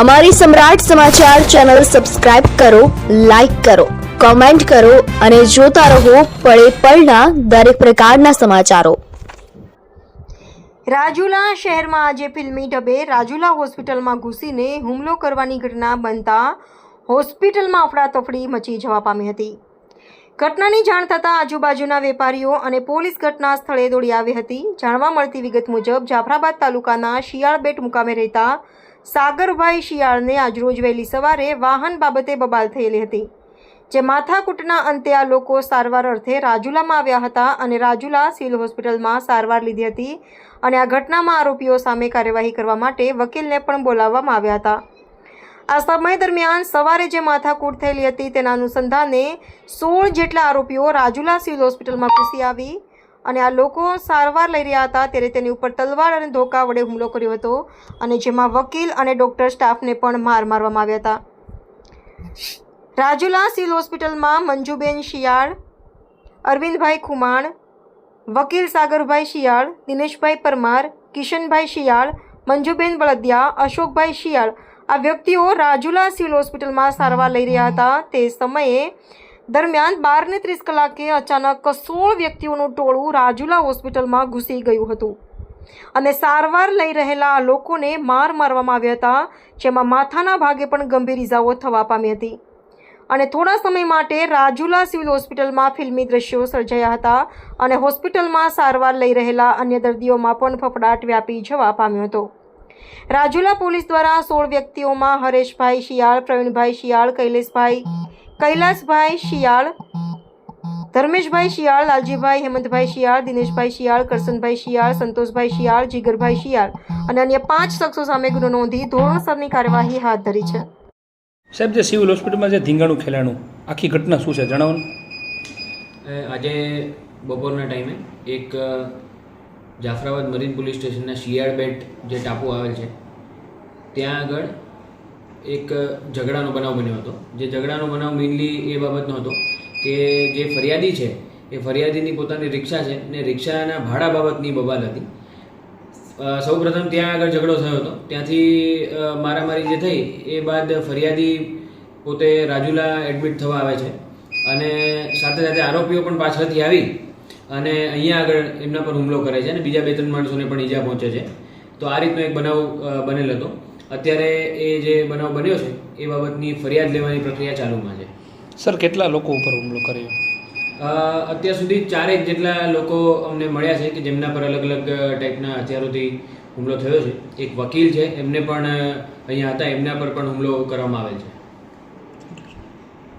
અમારી Samrat Samachar channel subscribe કરો, like કરો, કોમેન્ટ કરો અને જોતા રહો પળે પળના દરેક પ્રકારના સમાચારો. રાજુલા શહેરમાં આજે ફિલ્મી ઢબે રાજુલા હોસ્પિટલમાં ઘૂસીને હુમલો કરવાની ઘટના બનતા હોસ્પિટલમાં અફડાતફડી મચી જવા પામી હતી. ઘટનાની જાણ થતાં આજુબાજુના વેપારીઓ અને પોલીસ ઘટના સ્થળે દોડી આવી હતી. જાણવા મળતી વિગત મુજબ જાફરાબાદ તાલુકાના શિયાળબેટ મુકામે રહેતા સાગરભાઈ શિયાળને આજરોજ વહેલી સવારે વાહન બાબતે બબાલ થયેલી હતી. જે માથાકૂટના અંતે આ લોકો સારવાર અર્થે રાજુલામાં આવ્યા હતા અને રાજુલા સિવિલ હોસ્પિટલમાં સારવાર લીધી હતી અને આ ઘટનામાં આરોપીઓ સામે કાર્યવાહી કરવા માટે વકીલને પણ બોલાવવામાં આવ્યા હતા. આ સમય દરમિયાન સવારે જે માથાકૂટ થયેલી હતી તેના અનુસંધાને સોળ જેટલા આરોપીઓ રાજુલા સિવિલ હોસ્પિટલમાં ઘૂસી આવી અને આ લોકો સારવાર લઈ રહ્યા હતા ત્યારે તેની ઉપર તલવાર અને ધોકા વડે હુમલો કર્યો હતો અને જેમાં વકીલ અને ડૉક્ટર સ્ટાફને પણ માર મારવામાં આવ્યા હતા. રાજુલા સિવિલ હોસ્પિટલમાં મંજુબેન શિયાળ, અરવિંદભાઈ ખુમાણ, વકીલ સાગરભાઈ શિયાળ, દિનેશભાઈ પરમાર, કિશનભાઈ શિયાળ, મંજુબેન બળદિયા, અશોકભાઈ શિયાળ આ વ્યક્તિઓ રાજુલા સિવિલ હોસ્પિટલમાં સારવાર લઈ રહ્યા હતા. તે સમયે દરમિયાન બારને ત્રીસ કલાકે અચાનક સોળ વ્યક્તિઓનું ટોળું રાજુલા હોસ્પિટલમાં ઘૂસી ગયું હતું. અને સારવાર લઈ રહેલા લોકોને માર મારવામાં આવ્યા હતા, જેમાં માથાના ભાગે પણ ગંભીર ઇજાઓ થવા પામી હતી. અને થોડા સમય માટે રાજુલા સિવિલ હોસ્પિટલમાં ફિલ્મી દ્રશ્યો સર્જાયા હતા અને હોસ્પિટલમાં સારવાર લઈ રહેલા અન્ય દર્દીઓમાં પણ ફફડાટ વ્યાપી જવા પામ્યો હતો. રાજુલા પોલીસ દ્વારા સોળ વ્યક્તિઓમાં હરેશભાઈ શિયાળ, પ્રવીણભાઈ શિયાળ, કૈલેશભાઈ કૈલાસભાઈ શિયાળ ધર્મેશભાઈ શિયાળ લાલજીભાઈ હેમંતભાઈ શિયાળ દિનેશભાઈ શિયાળ કરસનભાઈ શિયાળ સંતોષભાઈ શિયાળ જીગરભાઈ શિયાળ અને અન્ય પાંચ શખ્સો સામે ગુનો નોંધી ધોરણસરની કાર્યવાહી હાથ ધરી છે. સાહેબ જે સિવિલ હોસ્પિટલમાં જે ધીંગાણું ખેલાણું આખી ઘટના શું છે? જણાવો એ આજે બપોરના ટાઈમે એક જાફરાબાદ મરીન પોલીસ સ્ટેશનના શિયાળ બેટ જે ટાપુ આવેલ છે ત્યાં આગળ એક ઝઘડાનો બનાવ બન્યો હતો. જે ઝઘડાનો બનાવ મેઇનલી એ બાબતનો હતો કે જે ફરિયાદી છે, એ ફરિયાદીની પોતાની રિક્ષા છે ને રિક્ષાના ભાડા બાબતની બબાલ હતી. સૌપ્રથમ ત્યાં આગળ ઝઘડો થયો હતો. ત્યાંથી મારામારી જે થઈ એ બાદ ફરિયાદી પોતે રાજુલા એડમિટ થવા આવે છે અને સાથે સાથે આરોપીઓ પણ પાછળથી આવી અને અહીંયા આગળ એમના પર હુમલો કરે છે અને બીજા બે ત્રણ માણસોને પણ ઈજા પહોંચે છે. તો આ રીતનો એક બનાવ બનેલ હતો. અત્યારે એ જે બનાવ બન્યો છે એ બાબતની ફરિયાદ લેવાની પ્રક્રિયા ચાલુમાં છે. સર કેટલા લોકો ઉપર હુમલો કર્યો? અત્યાર સુધી ચારેક જેટલા લોકો અમને મળ્યા છે કે જેમના પર અલગ અલગ ટાઈપના હથિયારોથી હુમલો થયો છે. એક વકીલ છે એમને પણ અહીંયા હતા એમના પર પણ હુમલો કરવામાં આવેલ છે.